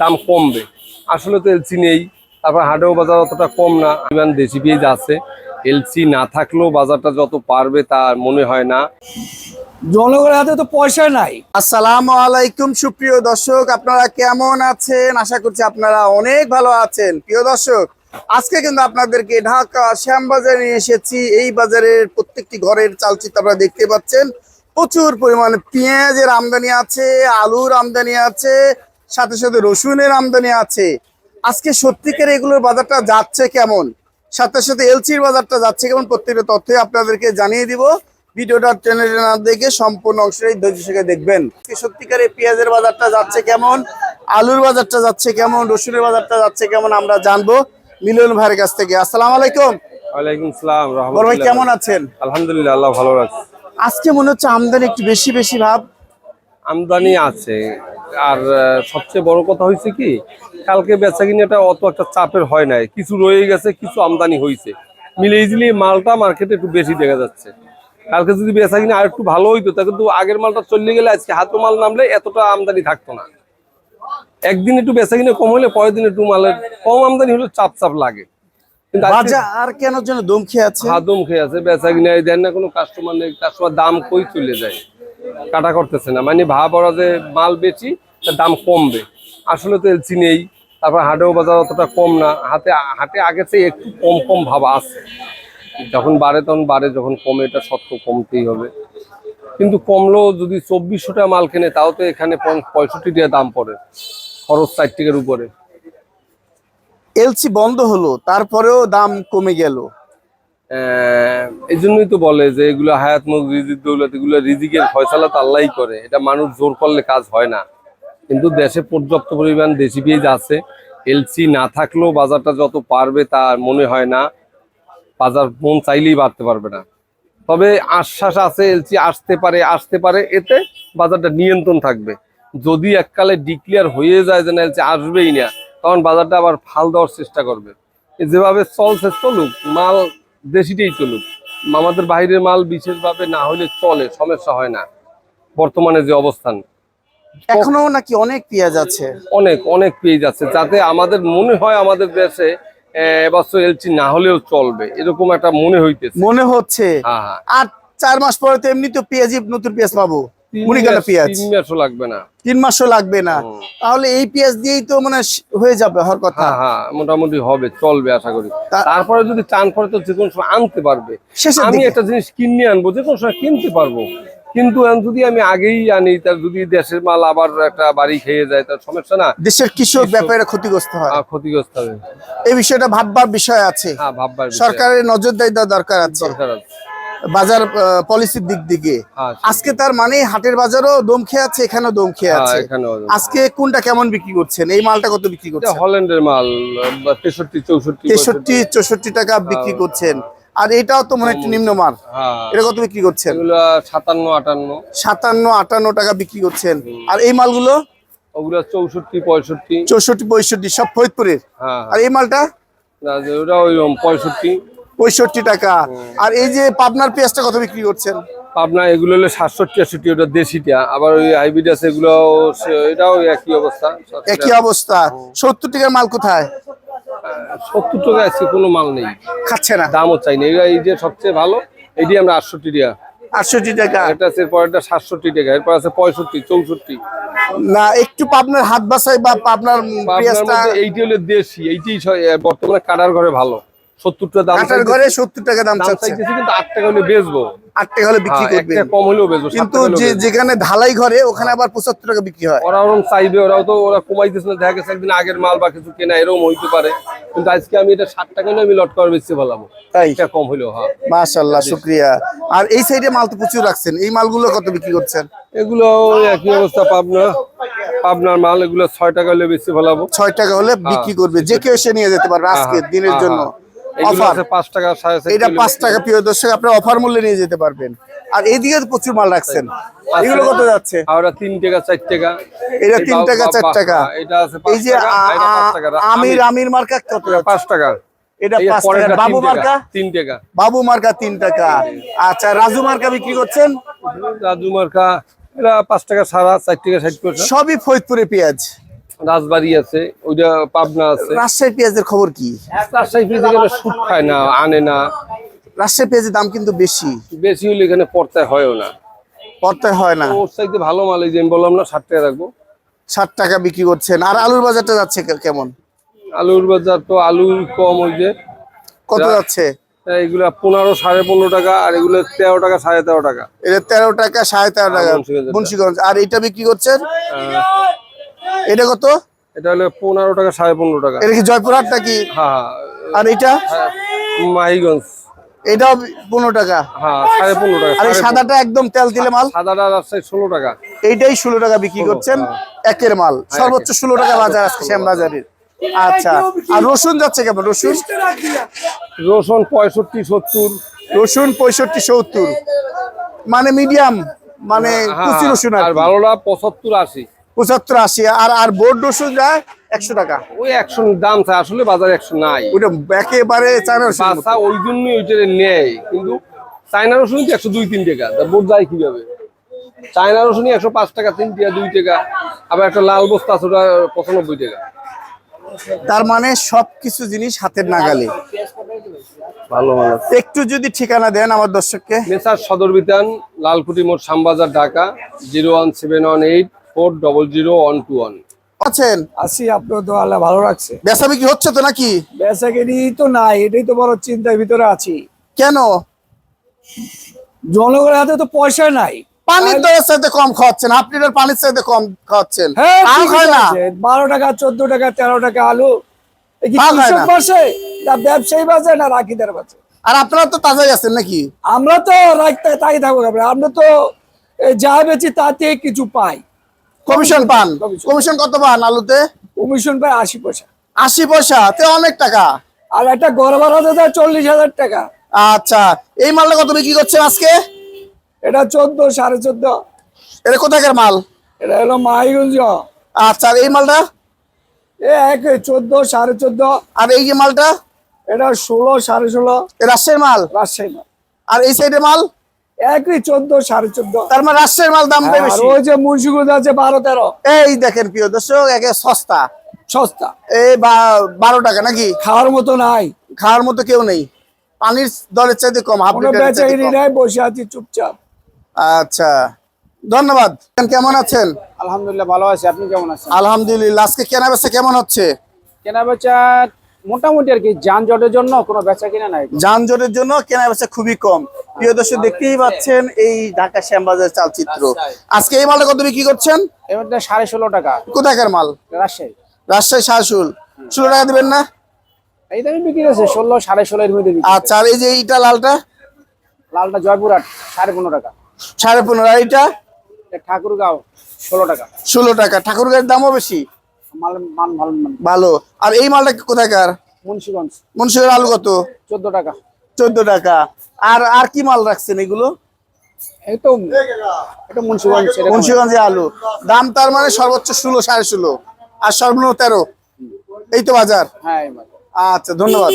দাম কমবে। আসলে তো এলসি নেই, তারপর হাটেও বাজার অতটা কম না ইমান দেশি পেঁয়াজ আছে এলসি না থাকলেও বাজারটা যত পারবে তার মনে হয় না। জনগণের হাতে তো পয়সা নাই। আসসালামু আলাইকুম, সুপ্রিয় দর্শক, আপনারা কেমন আছেন? আশা করছি আপনারা অনেক ভালো আছেন। প্রিয় দর্শক, আজকে কিন্তু আপনাদেরকে ঢাকা শ্যামবাজারে নিয়ে এসেছি। এই বাজারের প্রত্যেকটি ঘরের চালচিত্র আপনারা দেখতে পাচ্ছেন। প্রচুর পরিমাণে পেঁয়াজের আমদানি আছে, আলুর আমদানি আছে সাথে সাথে রসুনের আমদানি আছে। আজকে সত্যিকার এগুলোর বাজারটা যাচ্ছে কেমন? সাথে সাথে এলসির বাজারটা যাচ্ছে কেমন? প্রত্যেকটা তথ্য আপনাদেরকে জানিয়ে দিব। ভিডিওটা টেনে না দেখে সম্পূর্ণ অংশটাই ধৈর্য সঙ্গে দেখবেন। সত্যিকার পেঁয়াজের বাজারটা যাচ্ছে কেমন? আলুর বাজারটা যাচ্ছে কেমন? রসুনের বাজারটা যাচ্ছে কেমন? আমরা জানব মিলন ভাইয়ের কাছ থেকে। আসসালামু আলাইকুম। ওয়ালাইকুম সালাম বড় ভাই কেমন আছেন? আলহামদুলিল্লাহ আল্লাহ ভালো রাখছে আজকে মনে হচ্ছে আমদানি একটু বেশি বেশি ভাব। আমদানি আছে। আর সবচেয়ে বড় কথা হয়েছে কি কালকে বেচা কিনাটা অত একটা চাপের হয় নাই। কিছু রয়ে গেছে কিছু আমদানি হয়েছে মিলে ইজিলি মালটা মার্কেটে একটু বেশি দেখা যাচ্ছে। কালকে যদি বেচা কিনা আর একটু ভালো হইতো তা কিন্তু আগের মালটা চলে গেলে আজকে হাতে মাল নামলে এতটা আমদানি থাকতো না। একদিন একটু বেচা কিনে কম হলে পরের দিন একটু মালের কম আমদানি হলে চাপ চাপ লাগে। বাজার আর কেন যেন দম খেয়ে আছে? হাদম খেয়ে আছে। বেচা কিনে দেন না কোনো কাস্টমার নেই কাস্টমার দাম কই চলে যায়? কাটা করতেছে না। মানে ভাব ওরা যে মাল বেচি, তার দাম কমবে। আসলে তো এলসি নেই, তারপর হাটেও বাজার অতটা কম না। হাতে, হাটে আগে চেয়ে একটু কম কম ভাব আছে। যখন বাড়ে তখন বাড়ে, যখন কমে এটা সত্য, কমতেই হবে। কিন্তু কমলেও যদি চব্বিশশো টাকা মাল কেনে, তাও তো এখানে পঁয়ষট্টি টাকা দাম পড়ে। খরচ ষাট টাকার উপরে। এলসি বন্ধ হলো, তারপরেও দাম কমে গেল। এই জন্যই তো বলে যে এগুলো হায়াত মুখ, রিজিক, দৌলত, এগুলো রিজিকের ফয়সালা তো আল্লাহই করে। এটা মানুষ জোর করলে কাজ হয় না। কিন্তু দেশে পর্যাপ্ত পরিমাণ দেশি পেঁয়াজ আছে এলসি না থাকলেও বাজারটা যত পারবে তা মনে হয় না, বাজার মন চাইলেই বাড়তে পারবে না। তবে আশ্বাস আছে এলসি আসতে পারে আসতে পারে, এতে বাজারটা নিয়ন্ত্রণ থাকবে। যদি এককালে ডিক্লিয়ার হয়ে যায় যে না এলসি আসবেই না, তখন বাজারটা আবার ফাল দেওয়ার চেষ্টা করবে। যেভাবে চলছে, চলুক, মাল দেশিটাই চলুক। আমাদের বাইরের মাল বিশেষভাবে না হলে চলে সমস্যা হয় না। বর্তমানে যে অবস্থান। এখনও নাকি অনেক পেঁয়াজ আছে? অনেক অনেক পেজ আছে যাতে আমাদের মনে হয় আমাদের দেশে এবছর এলচি না হলেও চলবে। এরকম একটা মনে হইতেছে। মনে হচ্ছে। হ্যাঁ হ্যাঁ। আর চার মাস পরে তো এমনি তো পেঁয়াজই নতুন পেঁয়াজ পাবো। তিন মুড়িকাটা পেঁয়াজ? তিন মাসও লাগবে না। তিন মাসও লাগবে না। তাহলে এই পেঁয়াজ দিয়েই তো মানে হয়ে যাবে হওয়ার কথা। হ্যাঁ হ্যাঁ মোটামুটি হবে চলবে আশা করি। তারপরে যদি টান পরে তো যে কোনো সময় আনতে পারবে। আমি একটা জিনিস কিনে আনব যে কোনো সময় কিনতে পারব। কিন্তু যদি আমি আগেই আনি তার যদি দেশের মাল আবার একটা বাড়ি খেয়ে যায় তার সমস্যা না। দেশের কৃষক ব্যাপারে ক্ষতিগ্রস্ত হয়। ক্ষতিগ্রস্ত হবে। এই বিষয়টা ভাববার বিষয় আছে। হ্যাঁ। সরকারের নজরদারি দেওয়া দরকার আছে। দরকার আছে। বাজার পলিসির দিক দিকে। হ্যাঁ আজকে তার মানে হাটের বাজারও দম খেয়ে আছে এখানেও দম খেয়ে হ্যাঁ, আছে। আজকে কোনটা কেমন বিক্রি করছেন? এই মালটা কত বিক্রি করছেন? হল্যান্ডের মাল তেষট্টি চৌষট্টি তেষট্টি চৌষট্টি। টাকা বিক্রি করছেন। আর এটাও তো মনে হয় একটু নিম্নমান হ্যাঁ। এটা কত বিক্রি করছেন? সাতান্ন আটান্ন। সাতান্ন আটান্ন টাকা বিক্রি করছেন। আর এই মালগুলো? ওগুলো চৌষট্টি পঁয়ষট্টি। চৌষট্টি পঁয়ষট্টি সব ফরিদপুরের। হ্যাঁ আর এই মালটা? ওটা ওই পঁয়ষট্টি। পঁয়ষট্টি টাকা। আর এই যে পাবনার পেঁয়াজটা কত বিক্রি করছেন? পাবনা এগুলো হলো সাতষট্টি আটষট্টি ওটা দেশিটা। আবার ওই হাইব্রিড আছে এগুলো এটাও একই অবস্থা একই অবস্থা। সত্তর টাকার মাল কোথায়? সত্তর টাকা আছে কোনো মাল নেই। খাচ্ছে না। দামও চাই না। এই যে সবচেয়ে ভালো এটি আমরা আটষট্টি টাকা। আটষট্টি টাকা। এটা আছে পরেরটা সাতষট্টি টাকা এরপর আছে পঁয়ষট্টি চৌষট্টি। না একটু পাবনার হাত বাসাই বা পাবনার এইটি হলো দেশি এইটি বর্তমানে কাটার ঘরে ভালো। সত্তরটা দাম কাটার ঘরে সত্তর টাকা দাম দাম চাচ্ছে। কিন্তু আট টাকা হলে বেচবো। আট টাকা হলে বিক্রি হ্যাঁ, কম হলেও বেচবো কিন্তু যেখানে ঢালাই ঘরে ওখানে আবার পঁচাত্তর টাকা বিক্রি হয়। ওরা ওরকম চাইবে ওরাও তো ওরা কমাইতেছে না দেখা গেছে একদিন আগের মাল বা কিছু কেনা এরকম হইতে পারে। কিন্তু আজকে আমি এটা ষাট টাকা হলে আমি লট করে বেচতে পারলাম। তাই? এটা কম হইলেও হ্যাঁ। মাশাল্লাহ শুক্রিয়া। আর এই সাইডে মাল তো প্রচুর রাখছেন। এই মালগুলো কত বিক্রি করছেন? এগুলো একই অবস্থা পাবনা। পাবনার মাল এগুলো ছয় টাকা হলে বেশি ফেলাবো ছয় টাকা হলে বিক্রি করবে। যে কেউ এসে নিয়ে যেতে পারবে আজকে দিনের জন্য। অফার পাঁচ টাকা এটা পাঁচ টাকা প্রিয় দর্শক আপনার অফার মূল্যে নিয়ে যেতে পারবেন। আর এইদিকে তো প্রচুর মাল রাখছেন। এগুলো কত যাচ্ছে? আর তিন টাকা চার টাকা। এটা তিন টাকা চার টাকা। এই যে। আমির আমির- মার্কা কত পাঁচ টাকা। এটা পাঁচ টাকা বাবু মার্কা? তিন টাকা। বাবু মার্কা তিন টাকা। আচ্ছা রাজু মার্কা বিক্রি করছেন? রাজু মার্কা এটা পাঁচ টাকা সারা চার টাকা ষাট সবই ফরিদপুরে পেঁয়াজ। রাজবাড়ি আছে ওইটা পাবনা আছে। রাজশাহী পেঁয়াজের খবর কি? রাজশাহী পেঁয়াজে গেলে সুট খায় না আনে না। রাজশাহী পেঁয়াজের দাম কিন্তু বেশি। বেশি হলে এখানে পড়তে হয়ও না। পড়তে হয় না। ওর চাইতে ভালো মাল এই যে আমি বললাম না ষাট টাকা রাখব। ষাট টাকা বিক্রি করছেন। আর আলুর বাজারটা যাচ্ছে কেমন? আলুর বাজার তো আলু কম ওই যে। কত যাচ্ছে? এইগুলা পনেরো সাড়ে পনেরো টাকা আর এগুলো তেরো টাকা সাড়ে তেরো টাকা। এটা তেরো টাকা সাড়ে তেরো টাকা। মুন্সিগঞ্জ। আর এটা বিক্রি করছেন? এটা কত? এটা হলো পনেরো টাকা সাড়ে পনেরো টাকা। এটা কি জয়পুরহাট নাকি হ্যাঁ আর এটা? হ্যাঁ মাহিগঞ্জ। এটাও পনেরো টাকা। হ্যাঁ সাড়ে পনেরো টাকা আর সাদাটা একদম তেল দিলে মাল? সাদাটা রাজশাহী ষোলো টাকা। এইটাই ষোলো টাকা বিক্রি করছেন একের মাল। সর্বোচ্চ ষোলো টাকা বাজার আজকে শ্যাম বাজারের। আচ্ছা। আর রসুন যাচ্ছে কেমন? রসুন? রসুন পঁয়ষট্টি সত্তর। রসুন পঁয়ষট্টি সত্তর। মানে মিডিয়াম মানে কুচি রসুন হ্যাঁ, আর। ভালোটা পঁচাত্তর আশি। পঁচাত্তর আশি আর আর বোর্ড যায় একশো টাকা। ওই একশো দাম আসলে বাজারে একশো নাই। ওইটা একেবারে চায়না রসুন বাচ্চা ওই জন্যই ওইটা নেয় কিন্তু চায়না রসুন তো একশো দুই তিন টাকা। বোর্ড যায় কীভাবে? চায়না রসুনই একশো পাঁচ টাকা তিন টাকা দুই টাকা আবার একটা লাল বস্তা আছে ওটা পঁচানব্বই টাকা। তার মানে সবকিছু জিনিস হাতের নাগালে। ভালো ভালো একটু যদি ঠিকানা দেন আমার দর্শককে। মেসার সদর বিতান লালকুটি মোড় Shyambazar Dhaka zero one seven one eight. Four double zero one two one. আছেন? আসি আপনার তো আল্লাহ ভালো রাখছে। বেচা বিক্রি হচ্ছে তো নাকি? বেচা কিনি তো নাই এটাই তো বড় চিন্তার ভিতরে আছি। কেন? জনগণের হাতে তো পয়সা নাই। পানির দরের চাইতে কম খাওয়াচ্ছেন আপনি এটার পানির চাইতে কম খাওয়াচ্ছেন। হ্যাঁ। বারো টাকা চোদ্দ টাকা তেরো টাকা আলু। না। বাসে? না ব্যবসায়ী বাসে না রাখিদার বাসে? আর আপনারা তো তাজাই আছেন নাকি? আমরা তো রাখতে তাই থাকব আমরা। আমরা তো যা বেচি তাতে কিছু পাই। কমিশন পান? কমিশন। কত পান আলুতে? কমিশন পায় আশি পয়সা। আশি পয়সা তে অনেক টাকা। আর একটা গড় ভাড়া চল্লিশ হাজার টাকা। আচ্ছা এই মালটা কত বিক্রি করছেন আজকে? এটা চোদ্দ সাড়ে চোদ্দ। এটা কোথাকার মাল? এটা হলো মাইগঞ্জ আচ্ছা আর এই মালটা? এ এক চোদ্দ সাড়ে চোদ্দ। আর এই যে মালটা? এটা ষোলো সাড়ে ষোলো। এ রাজশাহীর মাল? রাজশাহী মাল। আর এই সাইডের মাল? একই চোদ্দ সাড়ে চোদ্দ। তার মানে রাজশাহীর মাল দাম বেশি। ওই যে মুন্সিগঞ্জ আছে বারো তেরো। এই দেখেন প্রিয় দর্শক একে সস্তা। সস্তা। এই বা- বারো টাকা নাকি? খাওয়ার মতো নাই। খাওয়ার মতো কেউ নেই। পানির দরের চাইতে কম। নাই বসে আছি চুপচাপ। আচ্ছা। ধন্যবাদ। কেমন আছেন? আলহামদুলিল্লাহ ভালো আছি। আপনি কেমন আছেন? আলহামদুলিল্লাহ আজকে কেনা বেচা কেমন হচ্ছে? কেনা বেচা মোটামুটি আর কি যানজটের জন্য কোনো বেচা কিনা নাই। যানজটের জন্য কেনা বেচা খুবই কম। প্রিয় দর্শক দেখতেই পাচ্ছেন এই ঢাকা শ্যামবাজার চালচিত্র। আজকে এই মালটা কত বিক্রি করছেন? এবারটা সাড়ে ষোলো টাকা। কোথাকার মাল? রাজশাহী। রাজশাহী শাহসুল ষোলো। টাকা দিবেন না? এই দামে বিক্রি আছে ষোলো সাড়ে ষোলো এর মধ্যে আচ্ছা আর এই যে এইটা লালটা? লালটা জয়পুরহাট সাড়ে পনেরো টাকা। সাড়ে পনেরো। আর এইটা? ঠাকুরগাঁও ষোলো টাকা। ষোলো টাকা। ঠাকুরগাঁয়ের দামও বেশি? ভালো ভালো। আর এই মালটা কোথাকার? মুন্সিগঞ্জ। মুন্সিগঞ্জ আলু কত? চোদ্দ টাকা। চোদ্দ টাকা। আর আর কি মাল রাখছেন এগুলো? তো এটা মুন্সিগঞ্জ। মুন্সিগঞ্জে আলু। দাম তার মানে সর্বোচ্চ ষোলো সাড়ে ষোলো। আর সর্বনিম্ন তেরো। এই তো বাজার। হ্যাঁ আচ্ছা ধন্যবাদ।